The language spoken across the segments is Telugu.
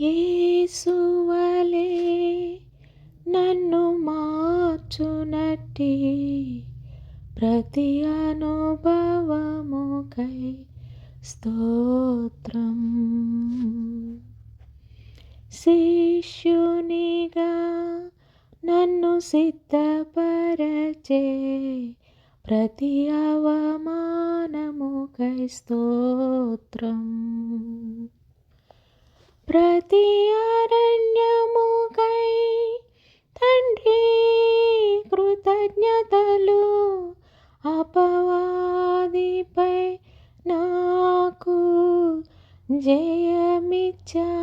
ఏసువలే నన్ను మార్చునట్టి ప్రతి అనుభవముకై స్తోత్రం. శిష్యునిగా నన్ను సిద్ధపరచే ప్రతి అవమానముకై స్తోత్రం. ప్రతి అరణ్యముకై తండ్రి కృతజ్ఞతలు అపవాదిపై నాకు జయమిచ్చా.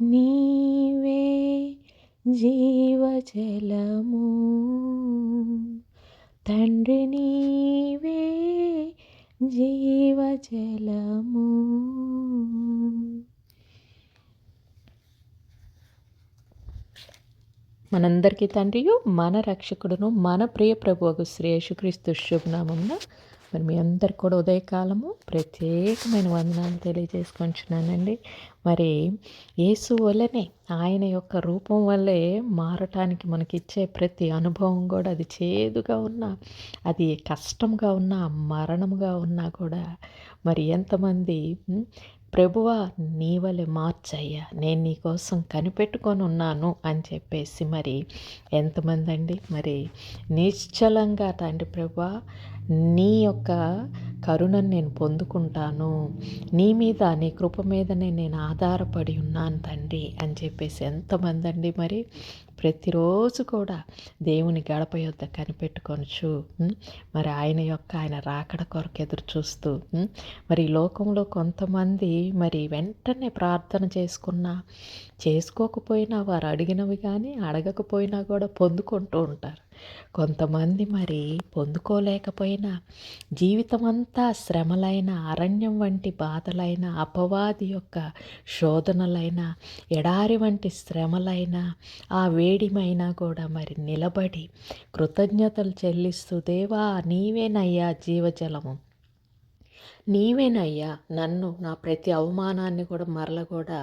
నీవే జీవజలము. తండ్రి నీవే జీవజలము. మనందరికీ తండ్రియు మన రక్షకుడును మన ప్రియ ప్రభువుకు శ్రీ యేసుక్రీస్తు శుభనామమున మరి మీ అందరికి కూడా ఉదయకాలము ప్రత్యేకమైన వందనాలు తెలియజేసుకుంటున్నానండి. మరి యేసు వల్లనే ఆయన యొక్క రూపం వల్లే మారటానికి మనకిచ్చే ప్రతి అనుభవం కూడా అది చేదుగా ఉన్నా అది కష్టంగా ఉన్నా మరణంగా ఉన్నా కూడా మరి ఎంతమంది ప్రభువా నీ వలె మార్చయ్యా నేను నీ కోసం కనిపెట్టుకొని ఉన్నాను అని చెప్పేసి మరి ఎంతమంది అండి మరి నిశ్చలంగా తండ్రి ప్రభువా నీ యొక్క కరుణను నేను పొందుకుంటాను. నీ మీద నీ కృప మీదనే నేను ఆధారపడి ఉన్నాను తండ్రి అని చెప్పేసి ఎంతమంది అండి మరి ప్రతిరోజు కూడా దేవుని గడప యొద్ద కనిపెట్టుకొనచ్చు మరి ఆయన యొక్క ఆయన రాకడ కొరకు ఎదురు చూస్తూ మరి లోకంలో కొంతమంది మరి వెంటనే ప్రార్థన చేసుకున్నా చేసుకోకపోయినా వారు అడిగినవి కానీ అడగకపోయినా కూడా పొందుకుంటూ ఉంటారు. కొంతమంది మరి పొందుకోలేకపోయినా జీవితమంతా శ్రమలైన అరణ్యం వంటి బాధలైన అపవాది యొక్క శోధనలైన ఎడారి వంటి శ్రమలైన ఆ వేడిమైనా కూడా మరి నిలబడి కృతజ్ఞతలు చెల్లిస్తూ దేవా నీవేనయ్యా జీవజలము. నీవేనయ్యా నన్ను నా ప్రతి అవమానాన్ని కూడా మరల కూడా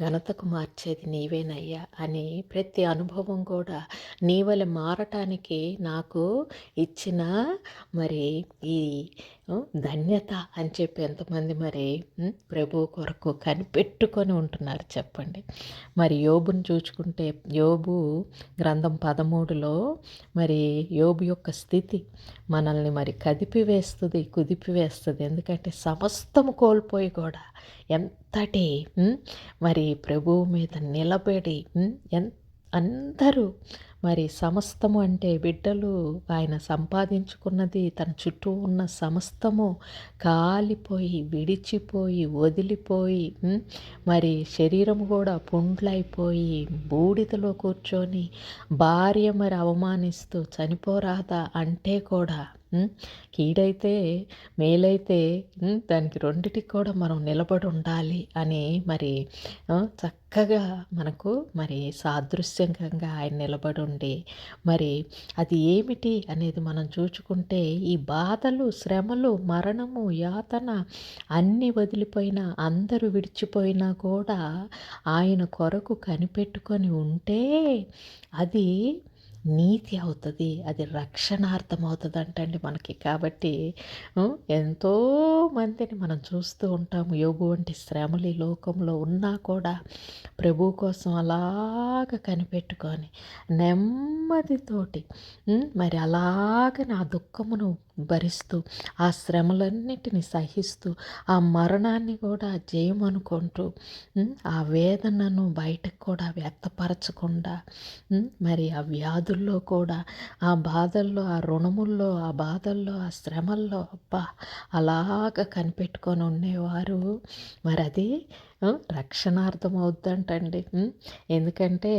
ఘనతకు మార్చేది నీవేనయ్యా అని ప్రతి అనుభవం కూడా నీ వల్ల మారటానికి నాకు ఇచ్చిన మరి ఈ ధన్యత అని చెప్పి ఎంతమంది మరి ప్రభు కొరకు కనిపెట్టుకొని ఉంటున్నారు చెప్పండి. మరి యోబుని చూచుకుంటే యోబు గ్రంథం పదమూడులో మరి యోబు యొక్క స్థితి మనల్ని మరి కదిపివేస్తుంది కుదిపివేస్తుంది. ఎందుకు ఎందుకంటే సమస్తము కోల్పోయి కూడా ఎంతటి మరి ప్రభువు మీద నిలబడి ఎంత అందరూ మరి సమస్తము అంటే బిడ్డలు ఆయన సంపాదించుకున్నది తన చుట్టూ ఉన్న సమస్తము కాలిపోయి విడిచిపోయి వదిలిపోయి మరి శరీరం కూడా పుండ్లైపోయి బూడిదలో కూర్చొని భార్య మరి అవమానిస్తూ చనిపోరాదా అంటే కూడా కీడైతే మేలైతే దానికి రెండిటికి కూడా మనం నిలబడి ఉండాలి అని మరి చక్కగా మనకు మరి సాదృశ్యంగా ఆయన నిలబడి ఉండి మరి అది ఏమిటి అనేది మనం చూచుకుంటే ఈ బాధలు శ్రమలు మరణము యాతన అన్నీ వదిలిపోయినా అందరూ విడిచిపోయినా కూడా ఆయన కొరకు కనిపెట్టుకొని ఉంటే అది నీతి అవుతుంది అది రక్షణార్థం అవుతుంది అంటండి మనకి. కాబట్టి ఎంతో మందిని మనం చూస్తూ ఉంటాము. యోగు వంటి శ్రమలు ఈ లోకంలో ఉన్నా కూడా ప్రభు కోసం అలాగ కనిపెట్టుకొని నెమ్మదితోటి మరి అలాగ నా దుఃఖమును భరిస్తూ ఆ శ్రమలన్నిటిని సహిస్తూ ఆ మరణాన్ని కూడా జయమనుకుంటూ ఆ వేదనను బయటకు కూడా వ్యక్తపరచకుండా మరి ఆ వ్యాధుల్లో కూడా ఆ బాధల్లో ఆ రుణముల్లో ఆ బాధల్లో ఆ శ్రమల్లో అబ్బా అలాగ కనిపెట్టుకొని ఉండేవారు. మరి అది రక్షణార్థం అవుద్దంటండి. ఎందుకంటే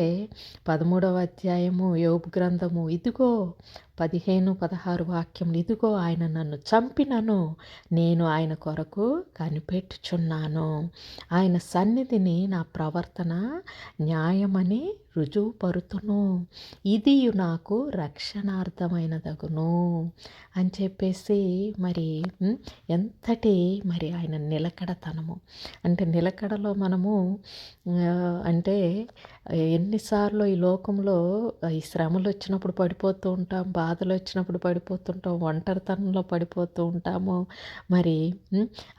పదమూడవ అధ్యాయము యోపు గ్రంథము ఇదిగో పదిహేను పదహారు వాక్యములు ఇదిగో ఆయన నన్ను చంపినను నేను ఆయన కొరకు కనిపెట్టుచున్నాను. ఆయన సన్నిధిని నా ప్రవర్తన న్యాయమని రుజువుపరుతును. ఇది నాకు రక్షణార్థమైనదగును అని చెప్పేసి మరి ఎంతటి మరి ఆయన నిలకడతనము. అంటే నిలకడలో మనము అంటే ఎన్నిసార్లు ఈ లోకంలో ఈ శ్రమలు వచ్చినప్పుడు పడిపోతూ ఉంటాం బాధలు వచ్చినప్పుడు పడిపోతుంటాం ఒంటరితనంలో పడిపోతూ ఉంటాము. మరి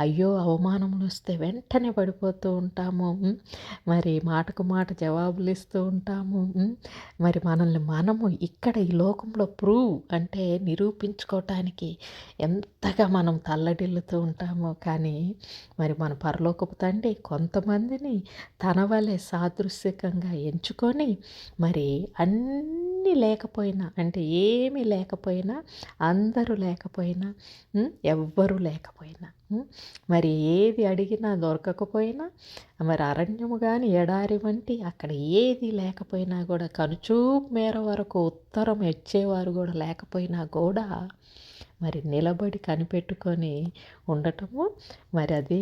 అయ్యో అవమానములు వస్తే వెంటనే పడిపోతూ ఉంటాము. మరి మాటకు మాట జవాబులు ఇస్తూ ఉంటాము మరి మనల్ని మనము ఇక్కడ ఈ లోకంలో ప్రూవ్ అంటే నిరూపించుకోవటానికి ఎంతగా మనం తల్లడిల్లుతూ ఉంటామో. కానీ మరి మన పరలోకపు తండ్రి కొంతమందిని తన వలె సాదృశ్యకంగా ఎంచుకొని మరి అన్నీ లేకపోయినా అంటే ఏమీ లేకపోయినా అందరూ లేకపోయినా ఎవ్వరూ లేకపోయినా మరి ఏది అడిగినా దొరకకపోయినా మరి అరణ్యము కానీ ఎడారి వంటి అక్కడ ఏది లేకపోయినా కూడా కనుచూపు మేర వరకు ఉత్తరం ఇచ్చేవారు కూడా లేకపోయినా కూడా మరి నిలబడి కనిపెట్టుకొని ఉండటము మరి అది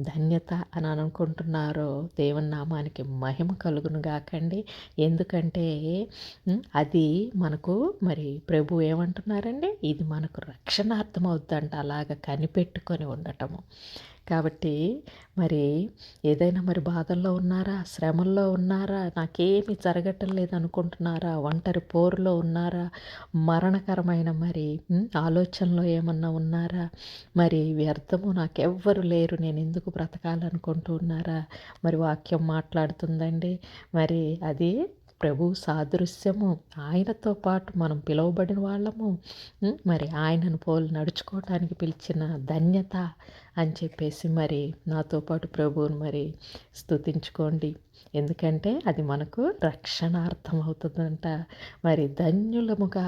ధన్యత అని అనుకుంటున్నారో దేవుని నామానికి మహిమ కలుగును గాకండి. ఎందుకంటే అది మనకు మరి ప్రభు ఏమంటున్నారండి? ఇది మనకు రక్షణార్థం అవుద్దంట అలాగ కనిపెట్టుకొని ఉండటము. కాబట్టి మరి ఏదైనా మరి బాధల్లో ఉన్నారా? శ్రమల్లో ఉన్నారా? నాకేమి జరగటం లేదు అనుకుంటున్నారా ఒంటరి పోరులో ఉన్నారా? మరణకరమైన మరి ఆలోచనలో ఏమన్నా ఉన్నారా? మరి వ్యర్థము నాకెవ్వరు లేరు. నేను ఎందుకు బ్రతకాలనుకుంటూ ఉన్నారా? మరి వాక్యం మాట్లాడుతుందండి. మరి అది ప్రభు సాదృశ్యము. ఆయనతో పాటు మనం పిలువబడిన వాళ్ళము. మరి ఆయనను పోలు నడుచుకోవటానికి పిలిచిన ధన్యత. అని చెప్పేసి మరి నాతో పాటు ప్రభువుని మరి స్థుతించుకోండి ఎందుకంటే అది మనకు రక్షణార్థం అవుతుందంట మరి ధన్యులముగా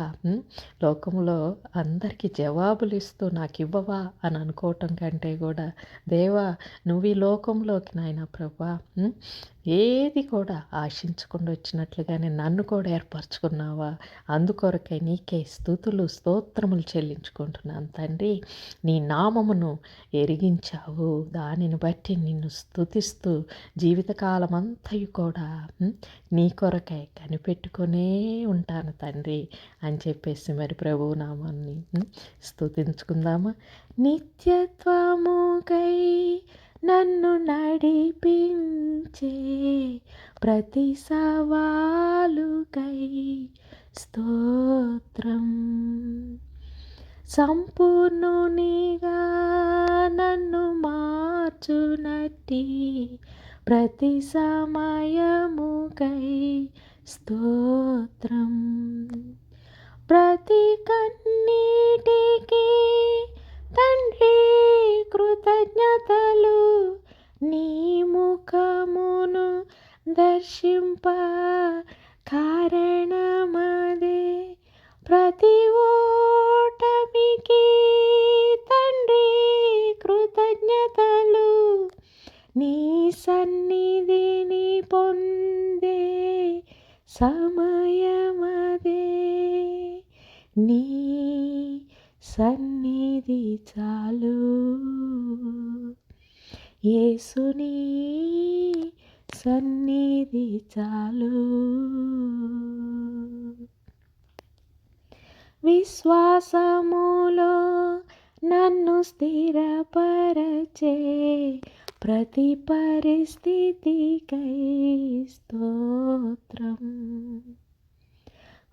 లోకంలో అందరికీ జవాబులు ఇస్తూ నాకు ఇవ్వవా అని అనుకోవటం కంటే కూడా దేవా నువ్వు ఈ లోకంలోకి నాయన ప్రభా ఏది కూడా ఆశించకుండా వచ్చినట్లుగానే నన్ను కూడా ఏర్పరచుకున్నావా? అందుకొరకై నీకే స్థుతులు స్తోత్రములు చెల్లించుకుంటున్నాను తండ్రి. నీ నామమును ఎరిగించావు. దానిని బట్టి నిన్ను స్థుతిస్తూ జీవితకాలం అంతా అంతయు కూడా నీ కొరకై కనిపెట్టుకునే ఉంటాను తండ్రి అని చెప్పేసి మరి ప్రభువు నామాన్ని స్థుతించుకుందామా నిత్యత్వముకై నన్ను నడిపించే ప్రతి సవాలుకై స్తోత్రం. సంపూర్ణునిగా నన్ను మార్చునట్టి ప్రతి సమయముకై స్తోత్రం. ప్రతి కన్నీటికి తండ్రి కృతజ్ఞతలు నీ ముఖమును దర్శింప సమయమదే. నీ సన్నిధి చాలు. యేసుని సన్నిధి చాలు. విశ్వాసములో నన్ను స్థిరపరచే ప్రతి పరిస్థితికై స్తోత్రం.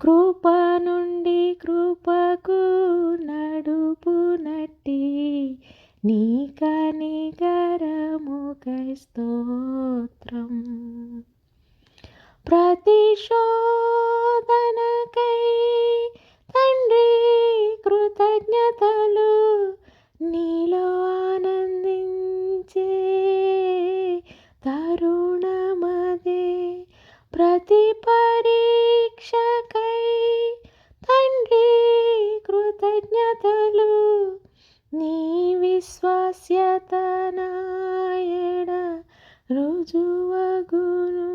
కృప నుండి కృపకు నడుపునట్టి నీ కనికరముకై స్తోత్రం. ప్రతిశోధనకై తండ్రి కృతజ్ఞతలు నీలో ఆనందించే తరుణమదే ప్రతి పరీక్షకై తండ్రి కృతజ్ఞతలు నీ విశ్వాస్యత నాయడ రుజువగును.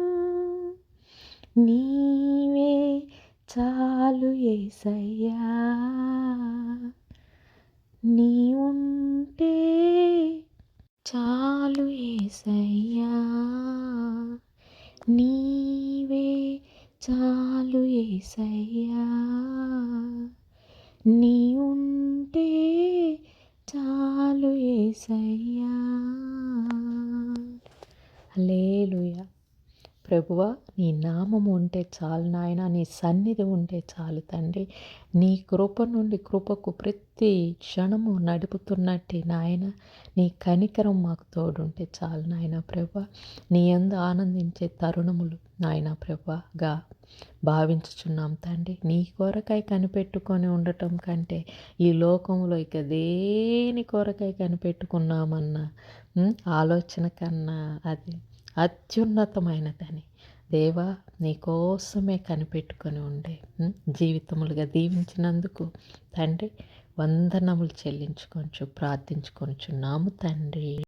నీవే చాలు ఏసయ్యా నీ ఉంటే చాలు ఏసయ్యా నీవే చాలు ఏసయ్యా. నీ ఉంటే చాలు ఏసయ్యా. అలే ప్రభువ నీ నామము ఉంటే చాలు నాయన నీ సన్నిధి ఉంటే చాలు తండ్రి. నీ కృప నుండి కృపకు ప్రతి క్షణము నడుపుతున్నట్టే నాయన. నీ కనికరం మాకు తోడుంటే చాలు నాయన ప్రభ నీ ఎందు ఆనందించే తరుణములు నాయన ప్రభగా భావించుచున్నాం తండ్రి. నీ కొరకై కనిపెట్టుకొని ఉండటం కంటే ఈ లోకంలో ఇక దేని కొరకై కనిపెట్టుకున్నామన్న ఆలోచన కన్నా అది. అత్యున్నతమైనదని. దేవా నీకోసమే కనిపెట్టుకొని ఉండే జీవితములుగా దీవించినందుకు తండ్రి వందనములు చెల్లించుకొంచు ప్రార్థించుకొనుచున్నాము తండ్రి.